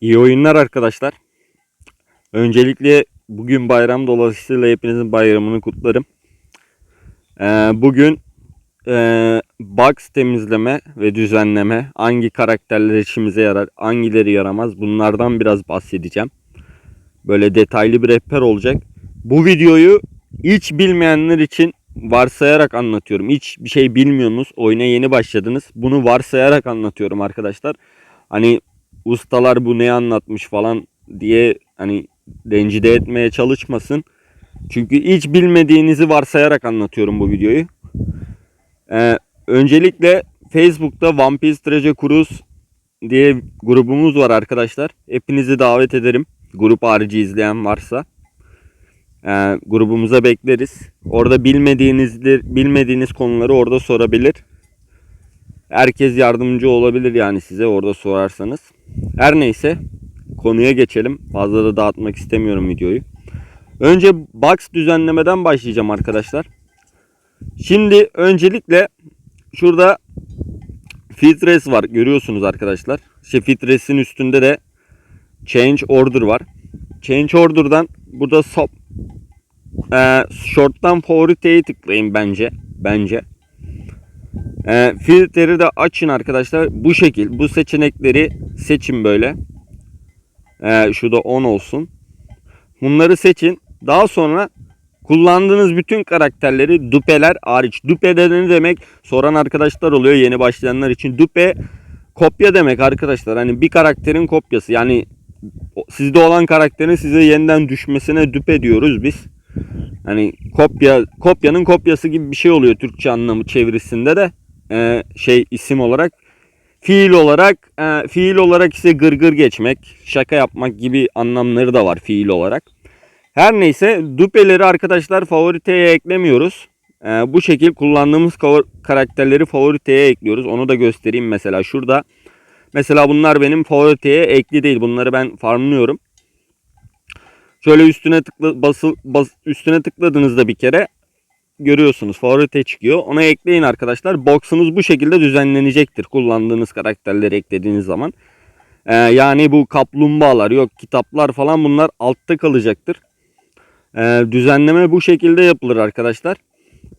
İyi oyunlar arkadaşlar. Öncelikle bugün bayram dolayısıyla hepinizin bayramını kutlarım. Ee, bugün e, box temizleme ve düzenleme hangi karakterler işimize yarar, hangileri yaramaz bunlardan biraz bahsedeceğim. Böyle detaylı bir rehber olacak. Bu videoyu hiç bilmeyenler için varsayarak anlatıyorum. Hiç bir şey bilmiyorsunuz. Oyuna yeni başladınız. Bunu varsayarak anlatıyorum arkadaşlar. Hani ustalar bu ne anlatmış falan diye hani rencide etmeye çalışmasın. Çünkü hiç bilmediğinizi varsayarak anlatıyorum bu videoyu. Ee, öncelikle Facebook'ta One Piece Treasure Cruise diye grubumuz var arkadaşlar. Hepinizi davet ederim. Grup harici izleyen varsa. Ee, grubumuza bekleriz. Orada bilmediğiniz bilmediğiniz konuları orada sorabilir. Herkes yardımcı olabilir yani size orada sorarsanız. Her neyse konuya geçelim. Fazla da dağıtmak istemiyorum videoyu. Önce box düzenlemeden başlayacağım arkadaşlar. Şimdi öncelikle şurada filtres var görüyorsunuz arkadaşlar. İşte filtresin üstünde de change order var. Change order'dan burada sop e, short'tan favorite'yi tıklayın bence. Bence. E, filtreleri de açın arkadaşlar. Bu şekil. Bu seçenekleri seçin böyle. E, şu da 10 olsun. Bunları seçin. Daha sonra kullandığınız bütün karakterleri dupeler hariç. Dupe de ne demek? Soran arkadaşlar oluyor yeni başlayanlar için. Dupe kopya demek arkadaşlar. Hani bir karakterin kopyası. Yani sizde olan karakterin size yeniden düşmesine dupe diyoruz biz. Hani kopya kopyanın kopyası gibi bir şey oluyor Türkçe anlamı çevirisinde de e, şey isim olarak fiil olarak e, fiil olarak ise gırgır geçmek, şaka yapmak gibi anlamları da var fiil olarak. Her neyse dupeleri arkadaşlar favoriteye eklemiyoruz. E, bu şekil kullandığımız karakterleri favoriteye ekliyoruz. Onu da göstereyim mesela şurada. Mesela bunlar benim favoriteye ekli değil. Bunları ben farmlıyorum. Şöyle üstüne tıkla basıl bas, üstüne tıkladığınızda bir kere görüyorsunuz favorite çıkıyor. Ona ekleyin arkadaşlar. Box'unuz bu şekilde düzenlenecektir. Kullandığınız karakterleri eklediğiniz zaman. Ee, yani bu kaplumbağalar yok kitaplar falan bunlar altta kalacaktır. Ee, düzenleme bu şekilde yapılır arkadaşlar.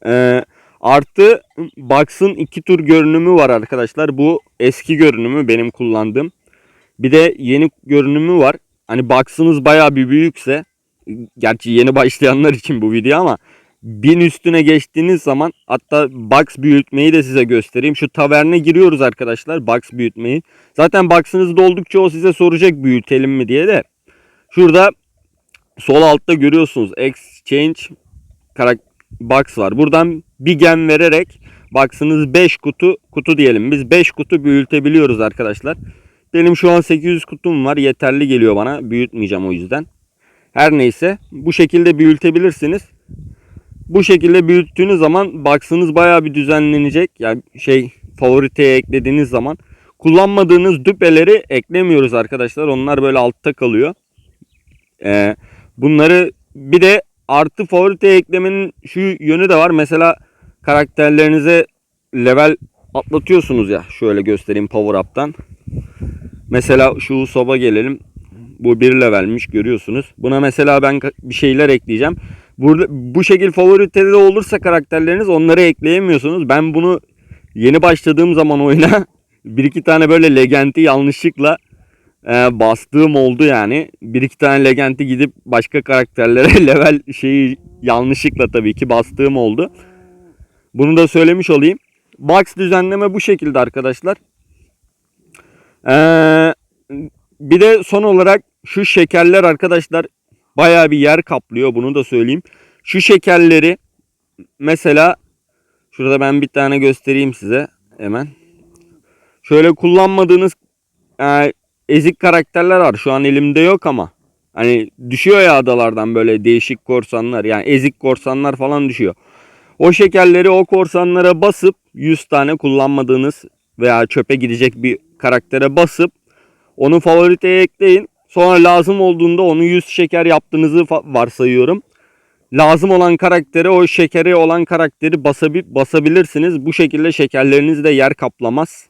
Ee, artı Box'ın iki tur görünümü var arkadaşlar. Bu eski görünümü benim kullandığım. Bir de yeni görünümü var. Hani Box'ınız bayağı bir büyükse gerçi yeni başlayanlar için bu video ama bin üstüne geçtiğiniz zaman hatta box büyütmeyi de size göstereyim. Şu taverne giriyoruz arkadaşlar box büyütmeyi. Zaten box'ınız doldukça o size soracak büyütelim mi diye de. Şurada sol altta görüyorsunuz exchange box var. Buradan bir gem vererek box'ınız 5 kutu kutu diyelim. Biz 5 kutu büyütebiliyoruz arkadaşlar. Benim şu an 800 kutum var. Yeterli geliyor bana. Büyütmeyeceğim o yüzden. Her neyse bu şekilde büyütebilirsiniz. Bu şekilde büyüttüğünüz zaman box'ınız bayağı bir düzenlenecek. Yani şey favoriteye eklediğiniz zaman kullanmadığınız düpeleri eklemiyoruz arkadaşlar. Onlar böyle altta kalıyor. Ee, bunları bir de artı favoriteye eklemenin şu yönü de var. Mesela karakterlerinize level atlatıyorsunuz ya. Şöyle göstereyim power up'tan. Mesela şu soba gelelim. Bu bir levelmiş görüyorsunuz. Buna mesela ben bir şeyler ekleyeceğim. Burada bu şekil favoritede olursa karakterleriniz onları ekleyemiyorsunuz. Ben bunu yeni başladığım zaman oyuna bir iki tane böyle legendi yanlışlıkla e, bastığım oldu yani. Bir iki tane legendi gidip başka karakterlere level şeyi yanlışlıkla tabii ki bastığım oldu. Bunu da söylemiş olayım. Box düzenleme bu şekilde arkadaşlar. Ee, bir de son olarak şu şekerler arkadaşlar baya bir yer kaplıyor bunu da söyleyeyim. Şu şekerleri mesela şurada ben bir tane göstereyim size hemen. Şöyle kullanmadığınız e, ezik karakterler var. Şu an elimde yok ama. Hani düşüyor ya adalardan böyle değişik korsanlar yani ezik korsanlar falan düşüyor. O şekerleri o korsanlara basıp 100 tane kullanmadığınız veya çöpe gidecek bir karaktere basıp onu favoriteye ekleyin. Sonra lazım olduğunda onu 100 şeker yaptığınızı varsayıyorum. Lazım olan karaktere o şekeri olan karakteri basabil basabilirsiniz. Bu şekilde şekerleriniz de yer kaplamaz.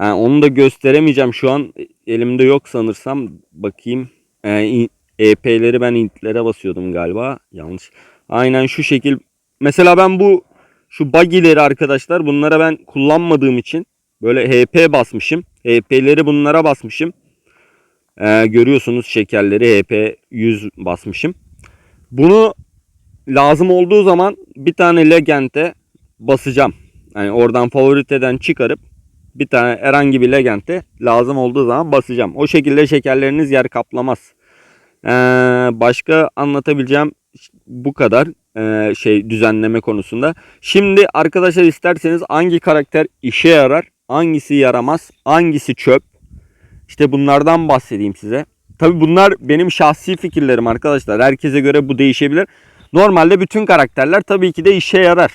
Yani onu da gösteremeyeceğim şu an elimde yok sanırsam bakayım. İn- EP'leri ben intlere basıyordum galiba. Yanlış. Aynen şu şekil. Mesela ben bu şu buggy'leri arkadaşlar bunlara ben kullanmadığım için böyle HP basmışım. HP'leri bunlara basmışım. Ee, görüyorsunuz şekerleri HP 100 basmışım. Bunu lazım olduğu zaman bir tane Legend'e basacağım. Yani oradan favoriteden çıkarıp bir tane herhangi bir Legend'e lazım olduğu zaman basacağım. O şekilde şekerleriniz yer kaplamaz. Ee, başka anlatabileceğim bu kadar ee, şey düzenleme konusunda. Şimdi arkadaşlar isterseniz hangi karakter işe yarar, hangisi yaramaz, hangisi çöp. İşte bunlardan bahsedeyim size. Tabi bunlar benim şahsi fikirlerim arkadaşlar. Herkese göre bu değişebilir. Normalde bütün karakterler tabii ki de işe yarar.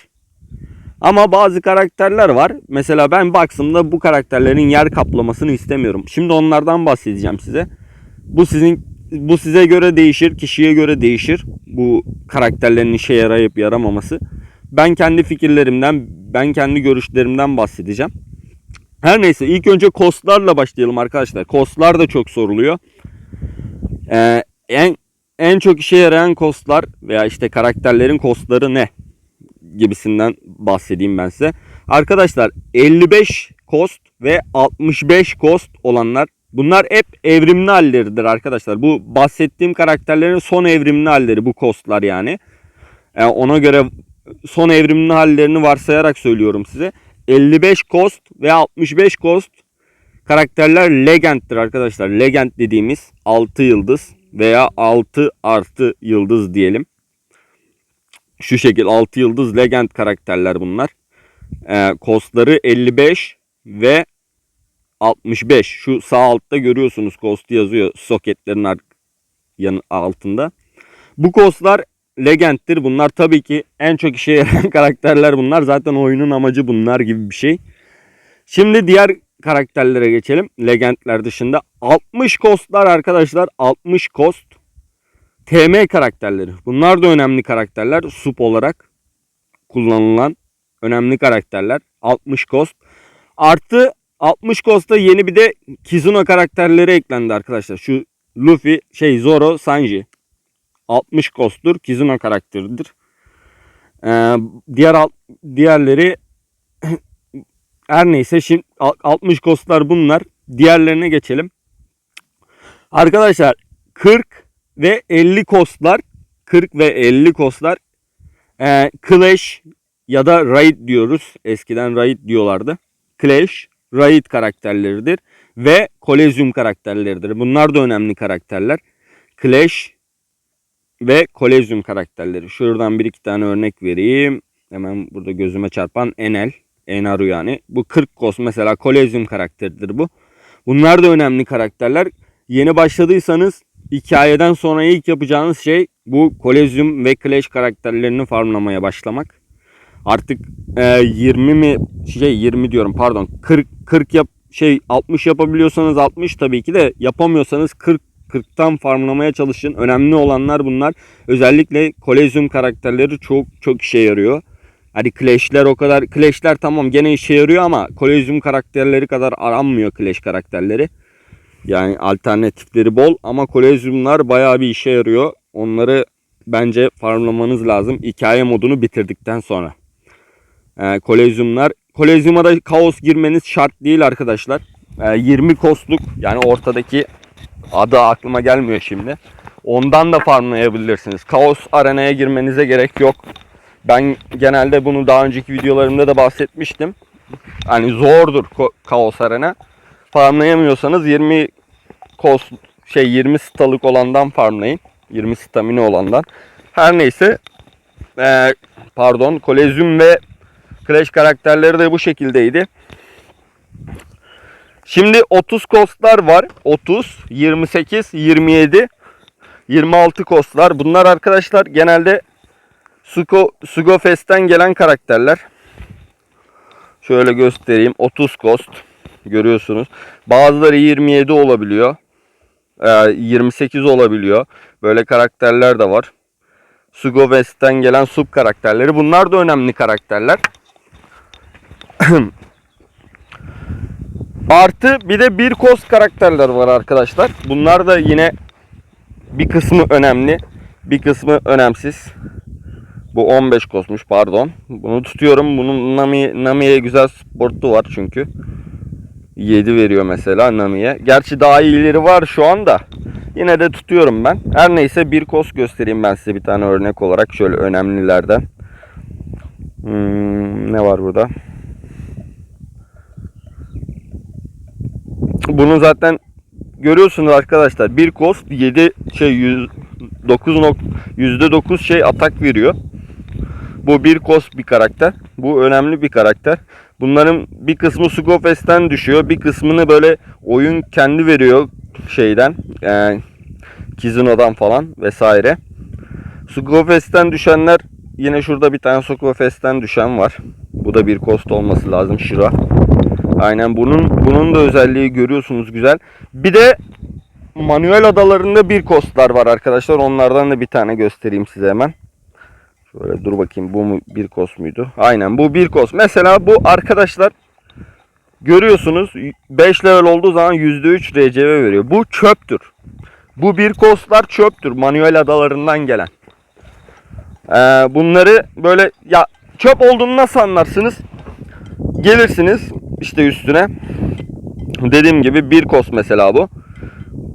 Ama bazı karakterler var. Mesela ben Box'ımda bu karakterlerin yer kaplamasını istemiyorum. Şimdi onlardan bahsedeceğim size. Bu sizin bu size göre değişir, kişiye göre değişir. Bu karakterlerin işe yarayıp yaramaması. Ben kendi fikirlerimden, ben kendi görüşlerimden bahsedeceğim. Her neyse ilk önce kostlarla başlayalım arkadaşlar. Kostlar da çok soruluyor. Ee, en en çok işe yarayan kostlar veya işte karakterlerin kostları ne gibisinden bahsedeyim ben size. Arkadaşlar 55 kost ve 65 kost olanlar bunlar hep evrimli halleridir arkadaşlar. Bu bahsettiğim karakterlerin son evrimli halleri bu kostlar yani. Ee, ona göre son evrimli hallerini varsayarak söylüyorum size. 55 kost ve 65 kost karakterler legend'tir arkadaşlar. Legend dediğimiz 6 yıldız veya 6 artı yıldız diyelim. Şu şekil 6 yıldız legend karakterler bunlar. Ee, kostları 55 ve 65. Şu sağ altta görüyorsunuz kostu yazıyor soketlerin altında. Bu kostlar legend'tir. Bunlar tabii ki en çok işe yarayan karakterler bunlar. Zaten oyunun amacı bunlar gibi bir şey. Şimdi diğer karakterlere geçelim. Legendler dışında 60 kostlar arkadaşlar. 60 kost. TM karakterleri. Bunlar da önemli karakterler. Sup olarak kullanılan önemli karakterler. 60 kost. Artı 60 kosta yeni bir de Kizuna karakterleri eklendi arkadaşlar. Şu Luffy, şey Zoro, Sanji. 60 kosttur. Kizuna karakteridir. Ee, diğer diğerleri her neyse şimdi 60 kostlar bunlar. Diğerlerine geçelim. Arkadaşlar 40 ve 50 kostlar 40 ve 50 kostlar ee, Clash ya da Raid diyoruz. Eskiden Raid diyorlardı. Clash, Raid karakterleridir ve Kolezyum karakterleridir. Bunlar da önemli karakterler. Clash ve Kolezyum karakterleri. Şuradan bir iki tane örnek vereyim. Hemen burada gözüme çarpan Enel. Enaru yani. Bu 40 kos mesela Kolezyum karakteridir bu. Bunlar da önemli karakterler. Yeni başladıysanız hikayeden sonra ilk yapacağınız şey bu Kolezyum ve Clash karakterlerini farmlamaya başlamak. Artık e, 20 mi şey 20 diyorum pardon 40 40 yap şey 60 yapabiliyorsanız 60 tabii ki de yapamıyorsanız 40 40'tan farmlamaya çalışın. Önemli olanlar bunlar. Özellikle Kolezyum karakterleri çok çok işe yarıyor. Hani Clash'ler o kadar Clash'ler tamam gene işe yarıyor ama Kolezyum karakterleri kadar aranmıyor Clash karakterleri. Yani alternatifleri bol ama Kolezyumlar bayağı bir işe yarıyor. Onları bence farmlamanız lazım hikaye modunu bitirdikten sonra. Ee, kolezyumlar. Kolezyuma da kaos girmeniz şart değil arkadaşlar. Ee, 20 kostluk yani ortadaki adı aklıma gelmiyor şimdi. Ondan da farmlayabilirsiniz. Kaos arenaya girmenize gerek yok. Ben genelde bunu daha önceki videolarımda da bahsetmiştim. Hani zordur kaos arena. Farmlayamıyorsanız 20 kos şey 20 stalık olandan farmlayın. 20 stamina olandan. Her neyse ee, pardon kolezyum ve Clash karakterleri de bu şekildeydi. Şimdi 30 kostlar var. 30, 28, 27, 26 kostlar. Bunlar arkadaşlar genelde Sugo, Sugo Fest'ten gelen karakterler. Şöyle göstereyim. 30 kost. Görüyorsunuz. Bazıları 27 olabiliyor. Ee, 28 olabiliyor. Böyle karakterler de var. Sugo West'ten gelen sub karakterleri. Bunlar da önemli karakterler. Artı bir de bir kos karakterler var arkadaşlar. Bunlar da yine bir kısmı önemli. Bir kısmı önemsiz. Bu 15 kosmuş pardon. Bunu tutuyorum. Bunun Nami, Nami'ye güzel sportu var çünkü. 7 veriyor mesela Nami'ye. Gerçi daha iyileri var şu anda. Yine de tutuyorum ben. Her neyse bir kos göstereyim ben size bir tane örnek olarak. Şöyle önemlilerden. Hmm, ne var burada? Bunu zaten görüyorsunuz arkadaşlar. Bir kost 7 şey 100, 9 nok, %9 şey atak veriyor. Bu bir kost bir karakter. Bu önemli bir karakter. Bunların bir kısmı Sugofest'ten düşüyor. Bir kısmını böyle oyun kendi veriyor şeyden. Yani Kizuna'dan falan vesaire. Sugofest'ten düşenler yine şurada bir tane Sugofest'ten düşen var. Bu da bir kost olması lazım Shira. Aynen bunun bunun da özelliği görüyorsunuz güzel. Bir de manuel adalarında bir kostlar var arkadaşlar. Onlardan da bir tane göstereyim size hemen. Şöyle dur bakayım bu mu bir kos muydu? Aynen bu bir kos. Mesela bu arkadaşlar görüyorsunuz 5 level olduğu zaman %3 RCV veriyor. Bu çöptür. Bu bir kostlar çöptür. Manuel adalarından gelen. Ee, bunları böyle ya çöp olduğunu nasıl anlarsınız? Gelirsiniz işte üstüne. Dediğim gibi bir kos mesela bu.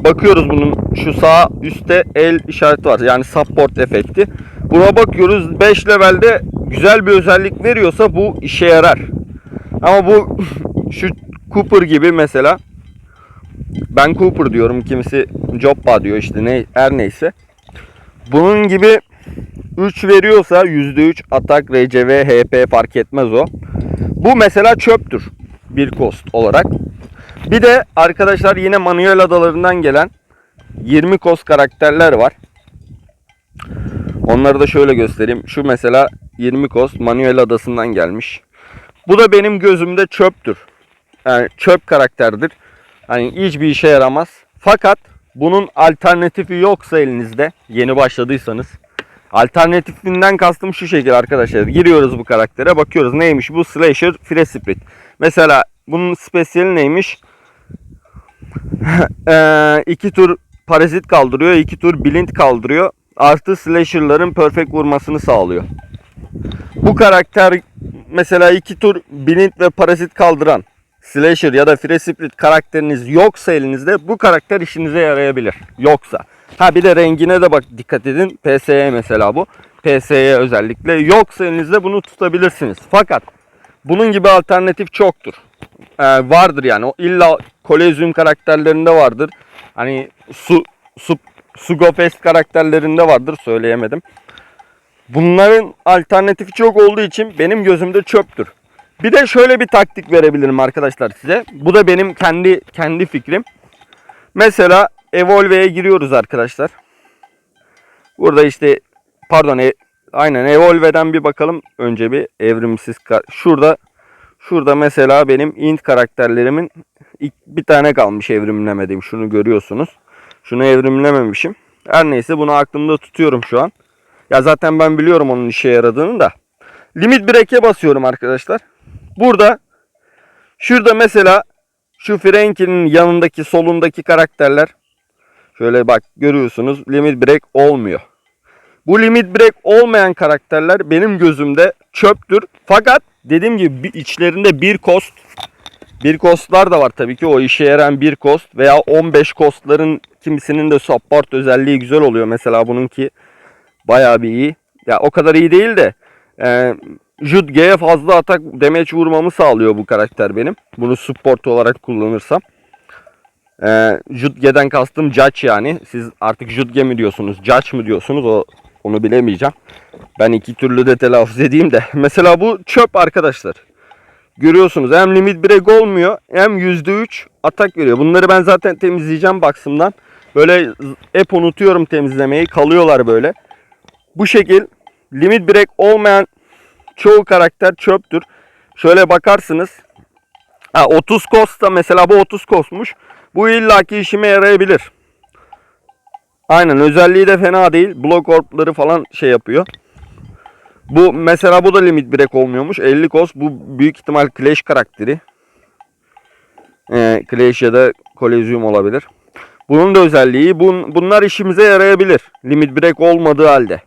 Bakıyoruz bunun şu sağ üstte el işareti var. Yani support efekti. Buna bakıyoruz 5 levelde güzel bir özellik veriyorsa bu işe yarar. Ama bu şu Cooper gibi mesela ben Cooper diyorum kimisi Joppa diyor işte ne her neyse. Bunun gibi 3 veriyorsa %3 atak, RCV, HP fark etmez o. Bu mesela çöptür bir cost olarak. Bir de arkadaşlar yine manuel adalarından gelen 20 cost karakterler var. Onları da şöyle göstereyim. Şu mesela 20 cost manuel adasından gelmiş. Bu da benim gözümde çöptür. Yani çöp karakterdir. Hani hiçbir işe yaramaz. Fakat bunun alternatifi yoksa elinizde yeni başladıysanız Alternatifinden kastım şu şekilde arkadaşlar. Giriyoruz bu karaktere bakıyoruz neymiş bu slasher free split. Mesela bunun spesiyeli neymiş? ee, iki tur parazit kaldırıyor, iki tur blind kaldırıyor. Artı slasher'ların perfect vurmasını sağlıyor. Bu karakter mesela iki tur blind ve parazit kaldıran slasher ya da free split karakteriniz yoksa elinizde bu karakter işinize yarayabilir. Yoksa. Ha bir de rengine de bak dikkat edin. PSE mesela bu. PSE özellikle. Yoksa elinizde bunu tutabilirsiniz. Fakat bunun gibi alternatif çoktur. Ee, vardır yani. O illa Kolezyum karakterlerinde vardır. Hani su, su Sugofest karakterlerinde vardır. Söyleyemedim. Bunların alternatifi çok olduğu için benim gözümde çöptür. Bir de şöyle bir taktik verebilirim arkadaşlar size. Bu da benim kendi kendi fikrim. Mesela Evolve'ye giriyoruz arkadaşlar. Burada işte pardon e, aynen Evolve'den bir bakalım önce bir evrimsiz şurada şurada mesela benim int karakterlerimin ilk bir tane kalmış evrimlemediğim şunu görüyorsunuz. Şunu evrimlememişim. Her neyse bunu aklımda tutuyorum şu an. Ya zaten ben biliyorum onun işe yaradığını da. Limit break'e basıyorum arkadaşlar. Burada şurada mesela şu Frankie'nin yanındaki solundaki karakterler şöyle bak görüyorsunuz limit break olmuyor. Bu limit break olmayan karakterler benim gözümde çöptür. Fakat dediğim gibi içlerinde bir cost bir kostlar da var tabii ki o işe yarayan bir cost veya 15 kostların kimisinin de support özelliği güzel oluyor. Mesela bununki bayağı bir iyi. Ya o kadar iyi değil de e, Judge'ye fazla atak damage vurmamı sağlıyor bu karakter benim. Bunu support olarak kullanırsam. Ee, Judge'den kastım Judge yani. Siz artık Judge mi diyorsunuz, Judge mı diyorsunuz o onu bilemeyeceğim. Ben iki türlü de telaffuz edeyim de. Mesela bu çöp arkadaşlar. Görüyorsunuz hem limit break olmuyor hem %3 atak veriyor. Bunları ben zaten temizleyeceğim baksımdan. Böyle hep unutuyorum temizlemeyi. Kalıyorlar böyle. Bu şekil limit break olmayan çoğu karakter çöptür. Şöyle bakarsınız. Ha, 30 kost da mesela bu 30 kostmuş. Bu illaki işime yarayabilir. Aynen özelliği de fena değil. Block orbları falan şey yapıyor. Bu mesela bu da limit break olmuyormuş. 50 kost bu büyük ihtimal Clash karakteri. E, Clash ya da Kolezyum olabilir. Bunun da özelliği bun, bunlar işimize yarayabilir. Limit break olmadığı halde.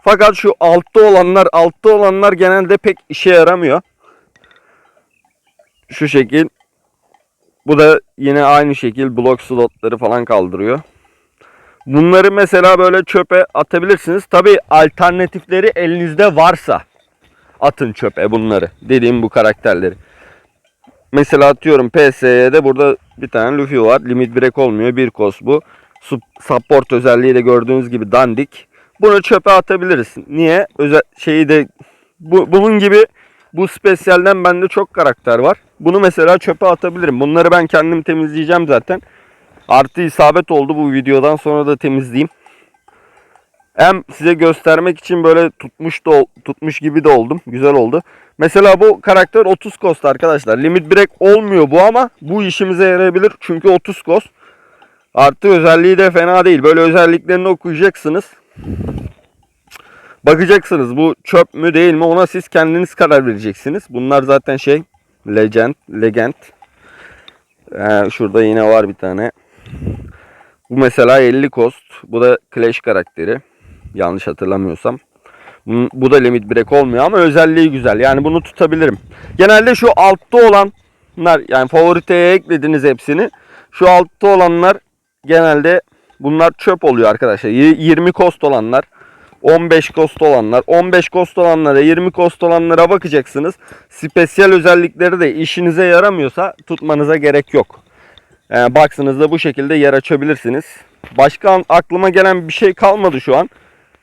Fakat şu altta olanlar altta olanlar genelde pek işe yaramıyor. Şu şekil. Bu da yine aynı şekil blok slotları falan kaldırıyor. Bunları mesela böyle çöpe atabilirsiniz. Tabi alternatifleri elinizde varsa atın çöpe bunları. Dediğim bu karakterleri. Mesela atıyorum PS'de burada bir tane Luffy var. Limit break olmuyor. Bir kos bu. Sup- Support özelliği de gördüğünüz gibi dandik. Bunu çöpe atabiliriz. Niye? Özel şeyi de bu, bunun gibi bu spesiyelden bende çok karakter var. Bunu mesela çöpe atabilirim. Bunları ben kendim temizleyeceğim zaten. Artı isabet oldu bu videodan sonra da temizleyeyim. Hem size göstermek için böyle tutmuş da tutmuş gibi de oldum. Güzel oldu. Mesela bu karakter 30 cost arkadaşlar. Limit break olmuyor bu ama bu işimize yarayabilir. Çünkü 30 cost. Artı özelliği de fena değil. Böyle özelliklerini okuyacaksınız. Bakacaksınız bu çöp mü değil mi ona siz kendiniz karar vereceksiniz. Bunlar zaten şey legend, legend. Ee, şurada yine var bir tane. Bu mesela 50 cost. Bu da Clash karakteri. Yanlış hatırlamıyorsam. Bu- da limit break olmuyor ama özelliği güzel. Yani bunu tutabilirim. Genelde şu altta olanlar yani favoriteye eklediniz hepsini. Şu altta olanlar genelde bunlar çöp oluyor arkadaşlar. Y- 20 cost olanlar. 15 cost olanlar, 15 cost olanlara, 20 cost olanlara bakacaksınız. Spesiyel özellikleri de işinize yaramıyorsa tutmanıza gerek yok. Ee, baksınızda bu şekilde yer açabilirsiniz. Başka aklıma gelen bir şey kalmadı şu an.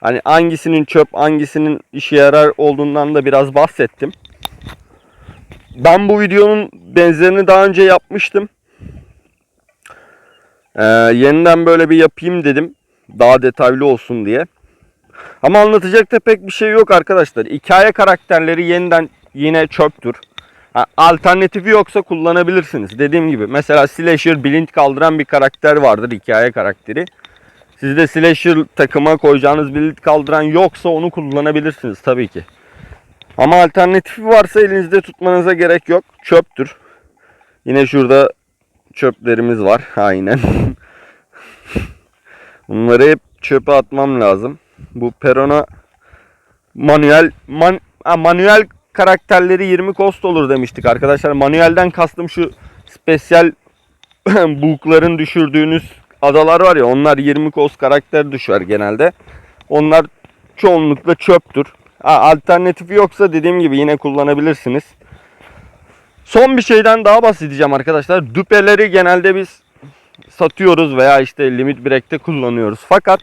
Hani hangisinin çöp, hangisinin işe yarar olduğundan da biraz bahsettim. Ben bu videonun benzerini daha önce yapmıştım. Ee, yeniden böyle bir yapayım dedim. Daha detaylı olsun diye. Ama anlatacak da pek bir şey yok arkadaşlar. Hikaye karakterleri yeniden yine çöptür. Alternatifi yoksa kullanabilirsiniz. Dediğim gibi mesela Slasher blind kaldıran bir karakter vardır hikaye karakteri. Sizde Slasher takıma koyacağınız blind kaldıran yoksa onu kullanabilirsiniz tabii ki. Ama alternatifi varsa elinizde tutmanıza gerek yok. Çöptür. Yine şurada çöplerimiz var. Aynen. Bunları hep çöpe atmam lazım. Bu Perona manuel man, ha, manuel karakterleri 20 cost olur demiştik arkadaşlar. Manuelden kastım şu spesiyel bookların düşürdüğünüz adalar var ya onlar 20 cost karakter düşer genelde. Onlar çoğunlukla çöptür. Ha, alternatifi yoksa dediğim gibi yine kullanabilirsiniz. Son bir şeyden daha bahsedeceğim arkadaşlar. Düpeleri genelde biz satıyoruz veya işte limit break'te kullanıyoruz. Fakat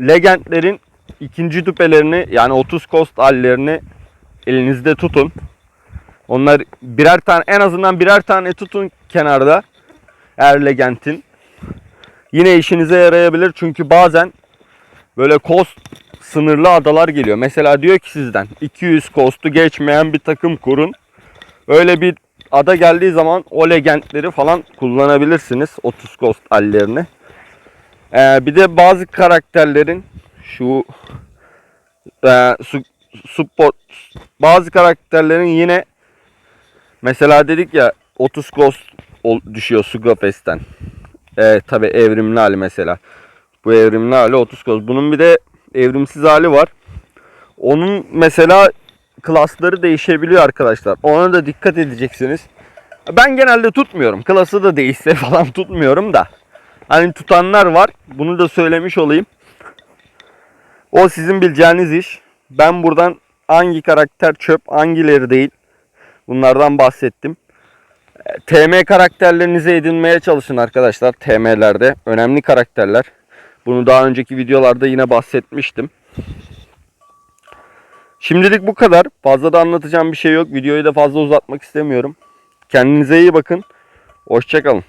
legendlerin ikinci düpelerini yani 30 cost hallerini elinizde tutun. Onlar birer tane en azından birer tane tutun kenarda. Eğer legendin. Yine işinize yarayabilir çünkü bazen böyle cost sınırlı adalar geliyor. Mesela diyor ki sizden 200 cost'u geçmeyen bir takım kurun. Öyle bir ada geldiği zaman o legendleri falan kullanabilirsiniz. 30 cost hallerini. Ee, bir de bazı karakterlerin şu e, su, support bazı karakterlerin yine mesela dedik ya 30 cost düşüyor Sugafest'ten. Ee, tabi evrimli hali mesela. Bu evrimli hali 30 cost. Bunun bir de evrimsiz hali var. Onun mesela klasları değişebiliyor arkadaşlar. Ona da dikkat edeceksiniz. Ben genelde tutmuyorum. Klası da değişse falan tutmuyorum da. Hani tutanlar var. Bunu da söylemiş olayım. O sizin bileceğiniz iş. Ben buradan hangi karakter çöp, hangileri değil. Bunlardan bahsettim. E, TM karakterlerinizi edinmeye çalışın arkadaşlar. TM'lerde önemli karakterler. Bunu daha önceki videolarda yine bahsetmiştim. Şimdilik bu kadar. Fazla da anlatacağım bir şey yok. Videoyu da fazla uzatmak istemiyorum. Kendinize iyi bakın. Hoşçakalın.